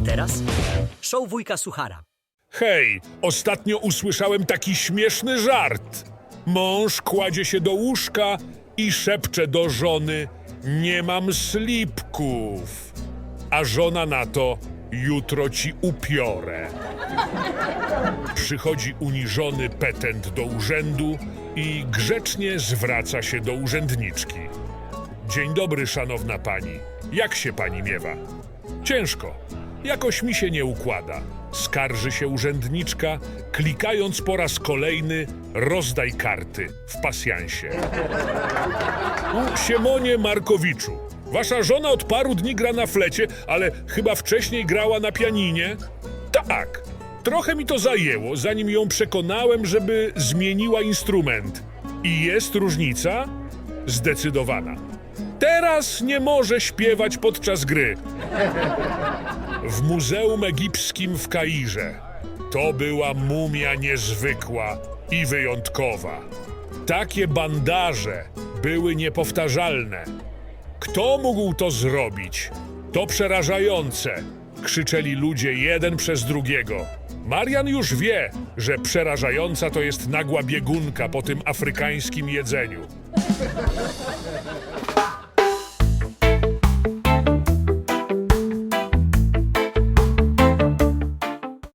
teraz show wujka Suchara. Hej, ostatnio usłyszałem taki śmieszny żart. Mąż kładzie się do łóżka i szepcze do żony: Nie mam slipków. A żona na to: Jutro ci upiorę. Przychodzi uniżony petent do urzędu i grzecznie zwraca się do urzędniczki. Dzień dobry, szanowna pani. Jak się pani miewa? Ciężko. Jakoś mi się nie układa. Skarży się urzędniczka, klikając po raz kolejny rozdaj karty w pasjansie. U Siemonie Markowiczu. Wasza żona od paru dni gra na flecie, ale chyba wcześniej grała na pianinie? Tak. Trochę mi to zajęło, zanim ją przekonałem, żeby zmieniła instrument. I jest różnica? Zdecydowana. Teraz nie może śpiewać podczas gry. W Muzeum Egipskim w Kairze. To była mumia niezwykła i wyjątkowa. Takie bandaże były niepowtarzalne. Kto mógł to zrobić? To przerażające! Krzyczeli ludzie jeden przez drugiego. Marian już wie, że przerażająca to jest nagła biegunka po tym afrykańskim jedzeniu.